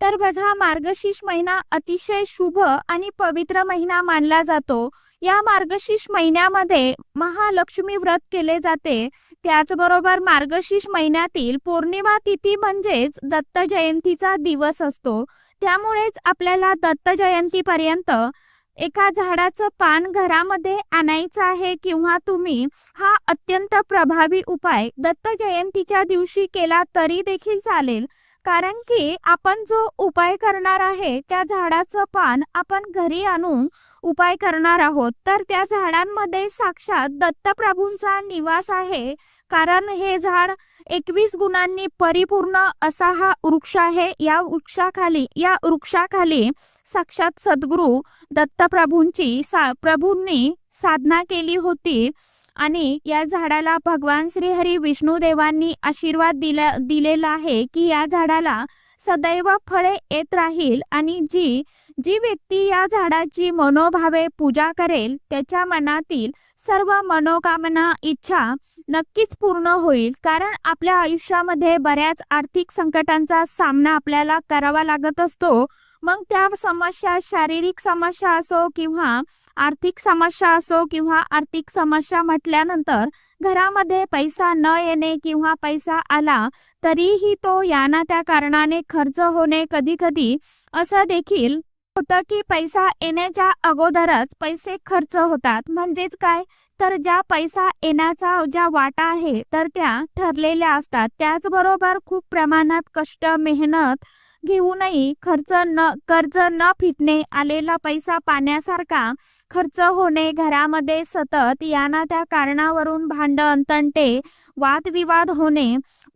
तर बघा मार्गशीर्ष महिना अतिशय शुभ आणि पवित्र महिना मानला जातो. या मार्गशीर्ष महिन्यामध्ये महालक्ष्मी व्रत केले जाते. त्याचबरोबर मार्गशीर्ष महिन्यातील पौर्णिमा तिथी म्हणजेच दत्त जयंतीचा दिवस असतो. त्यामुळेच आपल्याला दत्त जयंतीपर्यंत एका झाडाचं पान घरामध्ये आणायचं आहे किंवा तुम्ही हा अत्यंत प्रभावी उपाय दत्त जयंतीच्या दिवशी केला तरी देखील चालेल. कारण की आपण जो उपाय करणार आहे त्या झाडाचं पान आपण घरी आणून उपाय करणार आहोत. तर त्या झाडांमध्ये साक्षात दत्तप्रभूंचा निवास आहे. कारण हे झाड एकवीस गुणांनी परिपूर्ण असा हा वृक्ष आहे. या वृक्षाखाली या वृक्षाखाली साक्षात सद्गुरू दत्तप्रभूंची सा प्रभूंनी साधना केली होती. आणि या झाडाला भगवान श्रीहरी विष्णू देवांनी आशीर्वाद दिला दिलेला आहे की या झाडाला सदैव फळे येत राहील आणि जी जी व्यक्ती या झाडाची मनोभावे पूजा करेल त्याच्या मनातील सर्व मनोकामना इच्छा नक्कीच पूर्ण होईल. कारण आपल्या आयुष्यामध्ये बऱ्याच आर्थिक संकटांचा सामना आपल्याला करावा लागत असतो. मग त्या समस्या शारीरिक समस्या असो किंवा आर्थिक समस्या असो किंवा आर्थिक समस्या म्हटल्यानंतर घरामध्ये पैसा न येणे किंवा पैसा आला तरीही तो याना त्या कारणाने खर्च होणे कधी कधी असं देखील होतं की पैसा येण्याच्या अगोदरच पैसे खर्च होतात. म्हणजेच काय? तर ज्या पैसा येण्याचा ज्या वाटा आहे तर त्या ठरलेल्या असतात. त्याचबरोबर खूप प्रमाणात कष्ट मेहनत घेऊनही खर्च न कर्ज न फिटणे आलेला पैसा पाण्यासारखा खर्च होणे घरामध्ये सतत याना त्या कारणावरून भांडण तंटे वादविवाद होणे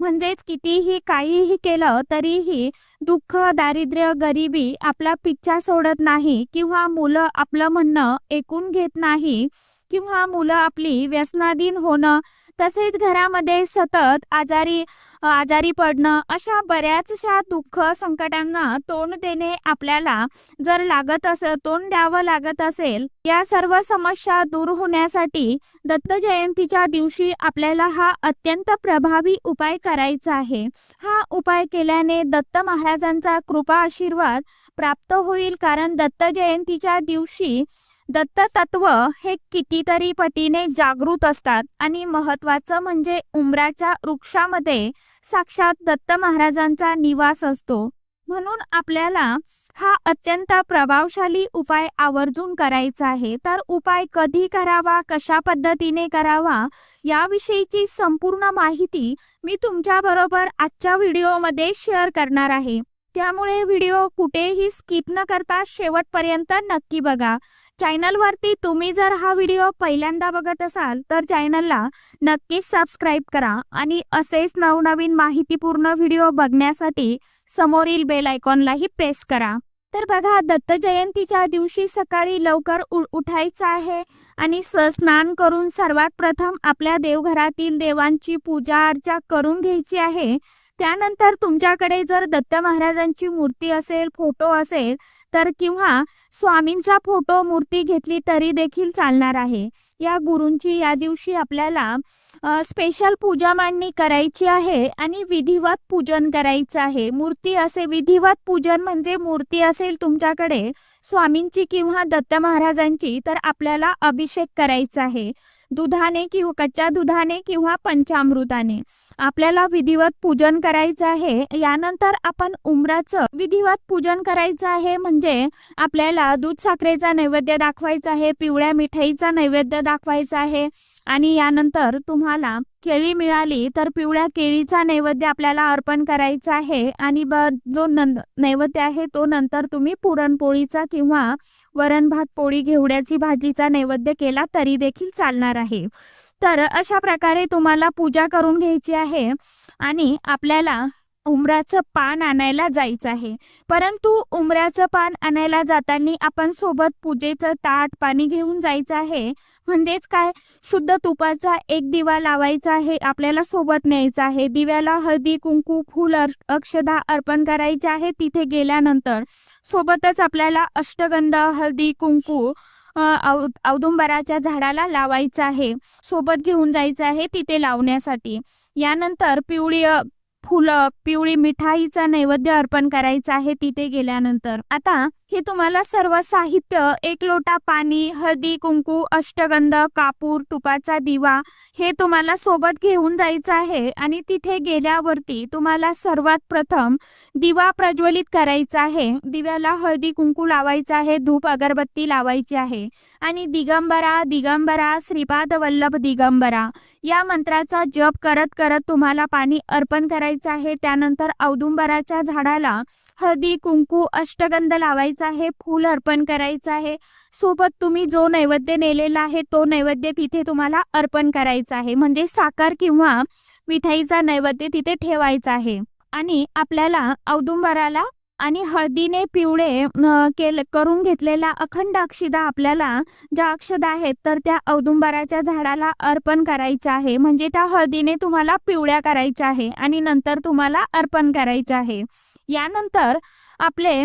म्हणजेच कितीही काहीही केलं तरीही दुःख दारिद्र्य गरिबी आपला पिच्छा सोडत नाही किंवा मुलं आपलं म्हणणं ऐकून घेत नाही किंवा मुलं आपली व्यसनाधीन होणं तसेच घरामध्ये सतत आजारी आजारी पडणं अशा बऱ्याचशा दुःख संकटांना तोंड देणे आपल्याला जर लागत असेल तोंड द्यावं लागत असेल या सर्व समस्या दूर होण्यासाठी दत्त जयंतीच्या दिवशी आपल्याला हा अत्यंत प्रभावी उपाय करायचा आहे. हा उपाय केल्याने दत्त महाराजांचा कृपा आशीर्वाद प्राप्त होईल कारण दत्त जयंतीच्या दिवशी दत्त तत्व हे कितीतरी पटीने जागृत असतात आणि महत्वाचं म्हणजे उमराच्या वृक्षामध्ये साक्षात दत्त महाराजांचा निवास असतो. म्हणून आपल्याला हा अत्यंत प्रभावशाली उपाय आवर्जून करायचा आहे. तर उपाय कधी करावा कशा पद्धतीने करावा याविषयीची संपूर्ण माहिती मी तुमच्याबरोबर आजच्या व्हिडिओमध्ये शेअर करणार आहे. त्यामुळे व्हिडिओ कुठेही स्किप न करता शेवटपर्यंत नक्की बघा. चॅनलवरती तुम्ही जर हा व्हिडिओ पहिल्यांदा बघत असाल तर चॅनलला नक्कीच सबस्क्राईब करा आणि असेच नवनवीन माहितीपूर्ण व्हिडिओ बघण्यासाठी समोरील बेल आयकॉनलाही प्रेस करा. तर बघा दत्त जयंतीच्या दिवशी सकाळी लवकर उठायचं आहे आणि स स्नान करून सर्वात प्रथम आपल्या देवघरातील देवांची पूजा अर्चा करून घ्यायची आहे. त्यानंतर तुमच्याकडे जर दत्त महाराजांची मूर्ती असेल फोटो असेल तर किंवा स्वामींचा फोटो मूर्ती घेतली तरी देखील चालणार आहे. या गुरूंची या दिवशी आपल्याला स्पेशल पूजा मांडणी करायची आहे आणि विधिवत पूजन करायचं आहे. मूर्ती असे विधिवत पूजन म्हणजे मूर्ती असेल तुमच्याकडे स्वामींची किंवा दत्त महाराजांची तर आपल्याला अभिषेक करायचा आहे. दुधाने किंवा कच्च्या दुधाने किंवा पंचामृताने. आपल्याला विधिवत पूजन करायचं आहे. यानंतर आपण उमराचं विधिवत पूजन करायचं आहे. म्हणजे आपल्याला दूध साखरेचा नैवेद्य दाखवायचा आहे. पिवळ्या मिठाईचा नैवेद्य दाखवायचा आहे. आणि यानंतर तुम्हाला केळी मिळाली तर पिवळ्या केळीचा नैवेद्य आपल्याला अर्पण करायचा आहे. आणि ब जो नं नैवेद्य आहे तो नंतर तुम्ही पुरणपोळीचा किंवा वरण भात पोळी घेवड्याची भाजीचा नैवेद्य केला तरी देखील चालणार आहे. तर अशा प्रकारे तुम्हाला पूजा करून घ्यायची आहे. आणि आपल्याला उमराचं पान आणायला जायचं आहे. परंतु उमराचं पान आणायला जाताना आपण सोबत पूजेचं ताट पाणी घेऊन जायचं आहे. म्हणजेच काय? शुद्ध तुपाचा एक दिवा लावायचा आहे. आपल्याला सोबत न्यायचा आहे. दिव्याला हळदी कुंकू फूल अर- अक्षदा अर्पण करायचे आहे तिथे गेल्यानंतर. सोबतच आपल्याला अष्टगंध हळदी कुंकू औ औदुंबराच्या झाडाला लावायचं आहे. सोबत घेऊन जायचं आहे तिथे लावण्यासाठी. यानंतर पिवळी फुलं पिवळी मिठाईचा नैवेद्य अर्पण करायचा आहे तिथे गेल्यानंतर. आता हे तुम्हाला सर्व साहित्य एक लोटा पाणी हळदी कुंकू अष्टगंध कापूर तुपाचा दिवा हे तुम्हाला सोबत घेऊन जायचं आहे आणि तिथे गेल्यावरती तुम्हाला सर्वात प्रथम दिवा प्रज्वलित करायचा आहे. दिव्याला हळदी कुंकू लावायचा आहे धूप अगरबत्ती लावायची आहे आणि दिगंबरा दिगंबरा श्रीपाद वल्लभ दिगंबरा. या मंत्राचा जप करत करत तुम्हाला पाणी अर्पण करायचं आहे. त्यानंतर औदुंबराच्या झाडाला हळदी कुंकू अष्टगंध लावायचा आहे. फूल अर्पण करायचं आहे. सोबत तुम्ही जो नैवेद्य नेलेला आहे तो नैवेद्य तिथे तुम्हाला अर्पण करायचा आहे. म्हणजे साखर किंवा मिठाईचा नैवेद्य तिथे ठेवायचा आहे. आणि आपल्याला औदुंबराला आणि हळदीने पिवळे केले करून घेतलेला अखंड अक्षदा आपल्याला ज्या अक्षदा आहेत तर त्या औदुंबराच्या झाडाला अर्पण करायच्या आहे. म्हणजे त्या हळदीने तुम्हाला पिवळ्या करायच्या आहे आणि नंतर तुम्हाला अर्पण करायचं आहे. यानंतर आपले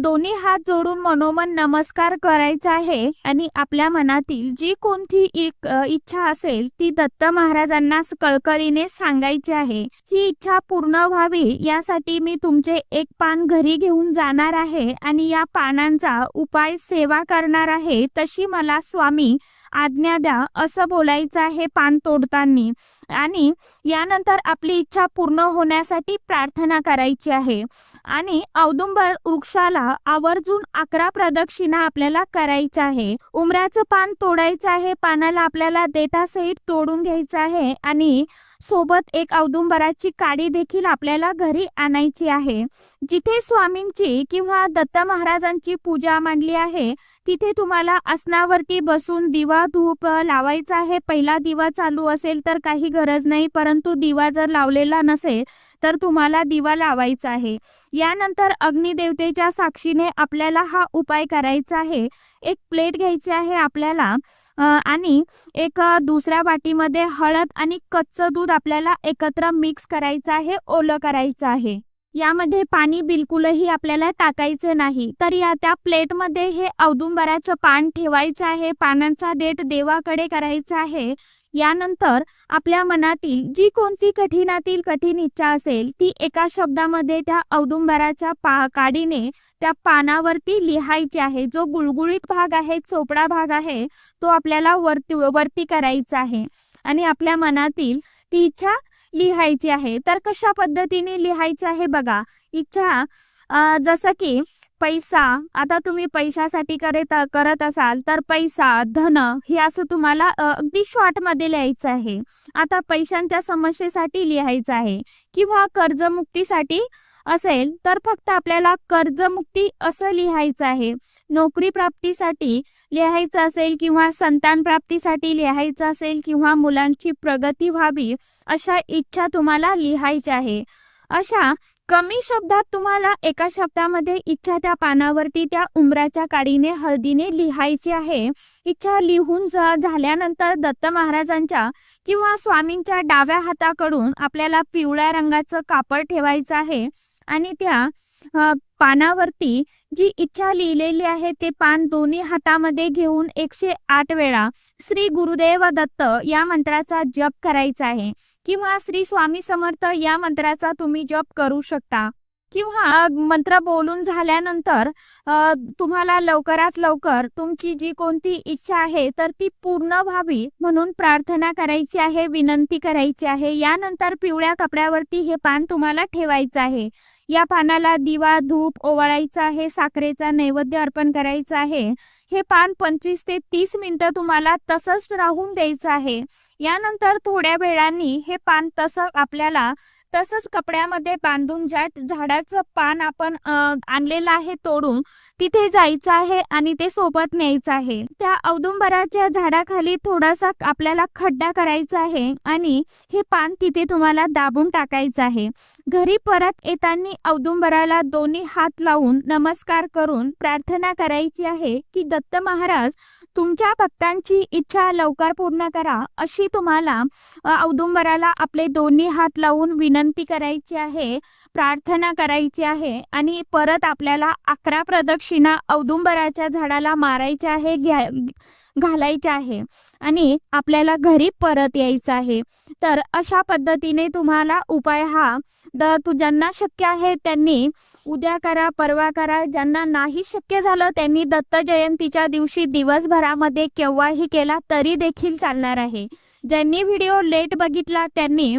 दोन्ही हात जोडून मनोमन नमस्कार करायचा आहे आणि आपल्या मनातील जी कोणती एक इच्छा असेल ती दत्त महाराजांना कळकळीने सांगायची आहे. ही इच्छा पूर्ण व्हावी यासाठी मी तुमचे एक पान घरी घेऊन जाणार आहे आणि या पानांचा उपाय सेवा करणार आहे तशी मला स्वामी आज्ञा द्या असं बोलायचं आहे पान तोडताना. आणि यानंतर आपली इच्छा पूर्ण होण्यासाठी प्रार्थना करायची आहे. आणि औदुंबर वृक्षाला आवर्जून अकरा प्रदक्षिणा आपल्याला करायच्या आहे. उमराचं पान तोडायचं आहे पानाला आपल्याला देठासहित तोडून घ्यायचं आहे आणि सोबत एक औदुंबराची काडी देखील आपल्याला घरी आणायची आहे. जिथे स्वामींची किंवा दत्त महाराजांची पूजा मांडली आहे तिथे तुम्हाला आसनावरती बसून दिवा धूप लावायचा आहे. पहिला दिवा चालू असेल तर काही गरज नाही परंतु दिवा जर लावलेला नसेल तर तुम्हाला दिवा लावायचा आहे. यानंतर अग्निदेवतेच्या साक्षीने आपल्याला हा उपाय करायचा आहे. एक प्लेट घ्यायची आहे आपल्याला आणि एक दुसऱ्या वाटीमध्ये हळद आणि कच्चं दूध आपल्याला एकत्र मिक्स करायचं आहे ओलं करायचं आहे. यामध्ये पाणी बिलकुलही आपल्याला टाकायचं नाही. तर या त्या प्लेटमध्ये हे औदुंबराचं पान ठेवायचं आहे पानांचा देठ देवाकडे करायचा आहे. यानंतर आपल्या मनातील जी कोणती कठीणातील कठीण इच्छा असेल ती एका शब्दामध्ये त्या औदुंबराच्या पा काडीने त्या पानावरती लिहायची आहे. जो गुळगुळीत भाग आहे चोपडा भाग आहे तो आपल्याला वरती वरती करायचा आहे. आणि आपल्या मनातील ती इच्छा लिहायची आहे. तर कशा पद्धतीने लिहायची आहे बघा. इच्छा जसं की पैसा आता तुम्ही पैशासाठी करत करत असाल तर पैसा धन हे असं तुम्हाला अगदी शॉर्टमध्ये लिहायचं आहे. आता पैशांच्या समस्येसाठी लिहायचं आहे. किंवा कर्जमुक्तीसाठी असेल तर फक्त आपल्याला कर्जमुक्ती असं लिहायचं आहे. नोकरी प्राप्तीसाठी लिहायचं असेल किंवा संतान प्राप्तीसाठी लिहायचं असेल किंवा मुलांची प्रगती व्हावी अशा इच्छा तुम्हाला लिहायची आहे. अशा कमी शब्दात तुम्हाला एका शब्दामध्ये इच्छा त्या पानावरती त्या उमराच्या काडीने हळदीने लिहायची आहे. इच्छा लिहून झाल्यानंतर दत्त महाराजांच्या किंवा स्वामींच्या डाव्या हाताकडून आपल्याला पिवळ्या रंगाचं कापड ठेवायचं आहे. आणि त्या पानावरती जी इच्छा लिहिलेली आहे ते पान दोन्ही हातामध्ये घेऊन एकशे आठ वेळा श्री गुरुदेव दत्त या मंत्राचा जप करायचा आहे. किंवा श्री स्वामी समर्थ या मंत्राचा तुम्ही जप करू शकता. किंवा मंत्र बोलून झाल्यानंतर तुम्हाला लवकरात लवकर तुमची जी कोणती इच्छा आहे तर ती पूर्ण व्हावी म्हणून प्रार्थना करायची आहे विनंती करायची आहे. यानंतर पिवळ्या कपड्यावरती हे पान तुम्हाला ठेवायचं आहे. या पानाला दिवा धूप ओवाळायचा आहे साखरेचा नैवेद्य अर्पण करायचा आहे. हे पान पंचवीस ते तीस मिनिटं तुम्हाला तसंच राहून द्यायचं आहे. यानंतर थोड्या वेळांनी हे पान तसं आपल्याला तसंच कपड्यामध्ये बांधून ज्या झाडाचं पान आपण आणलेलं आहे तोडून तिथे जायचं आहे आणि ते सोबत न्यायचं आहे. त्या औदुंबराच्या झाडाखाली थोडासा आपल्याला खड्डा करायचा आहे आणि हे पान तिथे तुम्हाला दाबून टाकायचं आहे. घरी परत येताना औदुंबराला दोन्ही हात लावून नमस्कार करून प्रार्थना करायची आहे की दत्त महाराज तुमच्या भक्तांची इच्छा लवकर पूर्ण करा. अशी तुम्हाला औदुंबराला आपले दोन्ही हात लावून विनंती करायची आहे प्रार्थना करायची आहे आणि परत आपल्याला अकरा प्रदक्षिणा औदुंबराच्या झाडाला मारायच्या आहे घ्या घालायचे आहे. आणि आपल्याला घरी परत यायचं आहे. तर अशा पद्धतीने तुम्हाला उपाय हा द तू ज्यांना शक्य आहे त्यांनी उद्या करा परवा करा. ज्यांना नाही शक्य झालं त्यांनी दत्त जयंतीच्या दिवशी दिवसभरामध्ये केव्हाही केला तरी देखील चालणार आहे. ज्यांनी व्हिडिओ लेट बघितला त्यांनी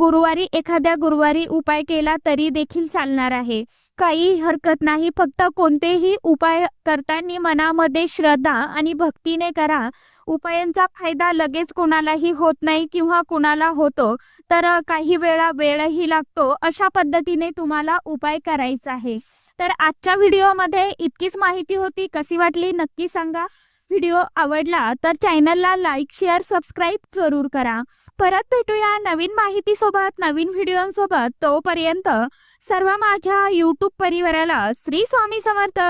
गुरुवारी एखाद्या गुरुवारी उपाय केला तरी देखील चालणार आहे. काही हरकत नाही. फक्त कोणतेही उपाय करताना मनामध्ये श्रद्धा आणि भक्तीने करा. उपायांचा फायदा लगेच कोणालाही होत नाही किंवा कुणाला होतो. तर काही वेळा वेळही लागतो. अशा पद्धतीने तुम्हाला उपाय करायचा आहे. तर आजच्या व्हिडिओमध्ये इतकीच माहिती होती. कशी वाटली नक्की सांगा. व्हिडिओ आवडला तर चॅनलला लाईक शेअर सबस्क्राईब जरूर करा. परत भेटूया नवीन माहितीसोबत नवीन व्हिडिओसोबत. तोपर्यंत सर्व माझ्या यूट्यूब परिवाराला श्री स्वामी समर्थ.